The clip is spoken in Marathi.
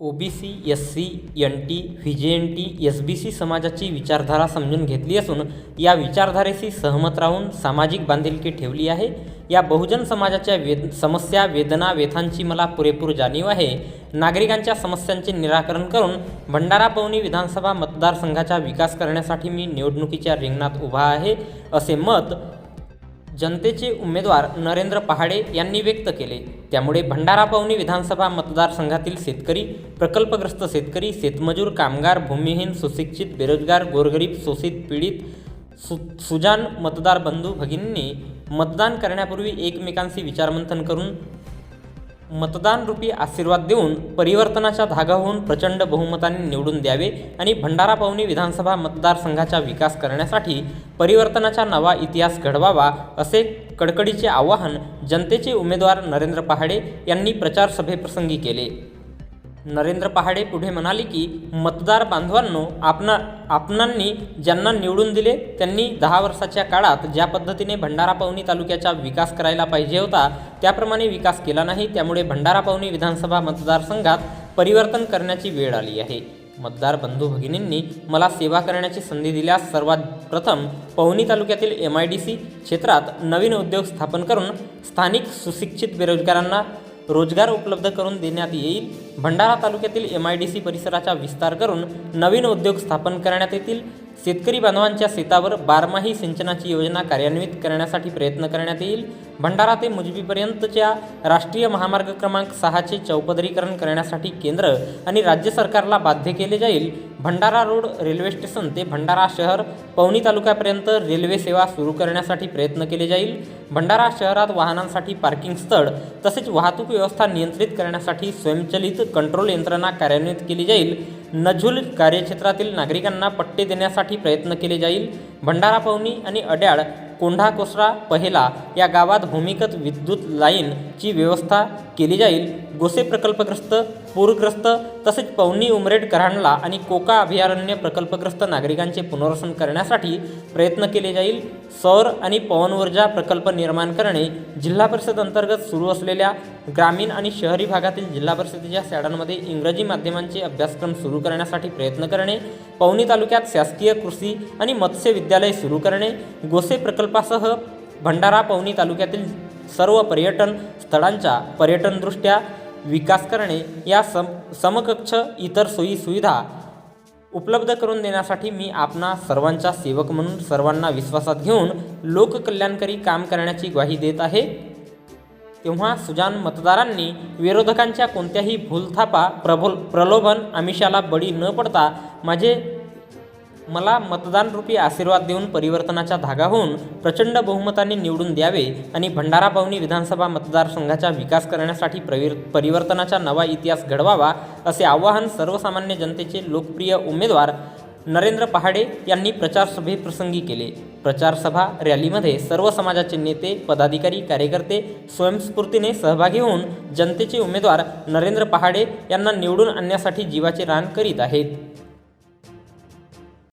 OBC S C N T V J N T S B C समाजाची विचारधारा समजून घेतली असून या विचारधारेशी सहमत राहून सामाजिक बांधिलकी ठेवली आहे. या बहुजन समाजाच्या वेद समस्या वेदना व्यथांची मला पुरेपूर जाणीव आहे. नागरिकांच्या समस्यांचे निराकरण करून भंडारा पवनी विधानसभा मतदारसंघाचा विकास करण्यासाठी मी निवडणुकीच्या रिंगणात उभा आहे असे मत जनतेचे उमेदवार नरेंद्र पहाडे यांनी व्यक्त केले. त्यामुळे भंडारा पवनी विधानसभा मतदारसंघातील शेतकरी प्रकल्पग्रस्त शेतकरी शेतमजूर कामगार भूमिहीन सुशिक्षित बेरोजगार गोरगरीब शोषित पीडित सु सुजान मतदार बंधू भगिनींनी मतदान करण्यापूर्वी एकमेकांशी विचारमंथन करून मतदानरूपी आशीर्वाद देऊन परिवर्तनाचा धागा होऊन प्रचंड बहुमताने निवडून द्यावे आणि भंडारा पवनी विधानसभा मतदारसंघाचा विकास करण्यासाठी परिवर्तनाचा नवा इतिहास घडवावा असे कडकडीचे आवाहन जनतेचे उमेदवार नरेंद्र पहाडे यांनी प्रचारसभेप्रसंगी केले. नरेंद्र पहाडे पुढे म्हणाले की मतदार बांधवांनो आपणा आपणांनी ज्यांना निवडून दिले त्यांनी दहा वर्षाच्या काळात ज्या पद्धतीने भंडारा पवनी तालुक्याचा विकास करायला पाहिजे होता त्याप्रमाणे विकास केला नाही त्यामुळे भंडारा पवनी विधानसभा मतदारसंघात परिवर्तन करण्याची वेळ आली आहे. मतदार बंधू भगिनींनी मला सेवा करण्याची संधी दिल्यास सर्वात प्रथम पवनी तालुक्यातील एम आय डी सी क्षेत्रात नवीन उद्योग स्थापन करून स्थानिक सुशिक्षित बेरोजगारांना रोजगार उपलब्ध करून देण्यात येईल. भंडारा तालुक्यातील एम आय डी सी परिसराचा विस्तार करून नवीन उद्योग स्थापन करण्यात येतील. शेतकरी बांधवांच्या शेतावर बारमाही सिंचनाची योजना कार्यान्वित करण्यासाठी प्रयत्न करण्यात येईल. भंडारा ते मुजबीपर्यंतच्या राष्ट्रीय महामार्ग क्रमांक सहाचे चौपदरीकरण करण्यासाठी केंद्र आणि राज्य सरकारला बाध्य केले जाईल. भंडारा रोड रेल्वे स्टेशन ते भंडारा शहर पवनी तालुक्यापर्यंत रेल्वे सेवा सुरू करण्यासाठी प्रयत्न केले जाईल. भंडारा शहरात वाहनांसाठी पार्किंग स्थळ तसेच वाहतूक व्यवस्था नियंत्रित करण्यासाठी स्वयंचलित कंट्रोल यंत्रणा कार्यान्वित केली जाईल. नझुल कार्यक्षेत्रातील नागरिकांना पट्टे देण्यासाठी प्रयत्न केले जाईल. भंडारा पवनी आणि अड्याळ कोंढा कोसरा पहिला या गावात भूमिगत विद्युत लाईनची व्यवस्था केली जाईल. गोसे प्रकल्पग्रस्त पूरग्रस्त तसेच पवनी उमरेड करांडला आणि कोका अभयारण्य प्रकल्पग्रस्त नागरिकांचे पुनर्वसन करण्यासाठी प्रयत्न केले जाईल. सौर आणि पवन ऊर्जा प्रकल्प निर्माण करणे जिल्हा परिषद अंतर्गत सुरू असलेल्या ग्रामीण आणि शहरी भागातील जिल्हा परिषदेच्या शाळांमध्ये इंग्रजी माध्यमांचे अभ्यासक्रम सुरू करण्यासाठी प्रयत्न करणे पवनी तालुक्यात शासकीय कृषी आणि मत्स्य विद्यालय सुरू करणे गोसे प्रकल्पासह भंडारा पवनी तालुक्यातील सर्व पर्यटन स्थळांच्या पर्यटनदृष्ट्या विकास करणे या सम समकक्ष इतर सोयीसुविधा उपलब्ध करून देण्यासाठी मी आपणा सर्वांचा सेवक म्हणून सर्वांना विश्वासात घेऊन लोककल्याणकारी काम करण्याची ग्वाही देत आहे. तेव्हा सुजान मतदारांनी विरोधकांच्या कोणत्याही भूलथापा प्रबोल प्रलोभन आमिषाला बळी न पडता माझे मला मतदानरूपी आशीर्वाद देऊन परिवर्तनाचा धागा होऊन प्रचंड बहुमताने निवडून द्यावे आणि भंडारा पाहुणी विधानसभा मतदारसंघाचा विकास करण्यासाठी प्रविर परिवर्तनाचा नवा इतिहास घडवावा असे आवाहन सर्वसामान्य जनतेचे लोकप्रिय उमेदवार नरेंद्र पहाडे यांनी प्रचारसभेप्रसंगी केले. प्रचारसभा रॅलीमध्ये सर्व समाजाचे नेते पदाधिकारी कार्यकर्ते स्वयंस्फूर्तीने सहभागी होऊन जनतेचे उमेदवार नरेंद्र पहाडे यांना निवडून आणण्यासाठी जीवाचे रान करीत आहेत.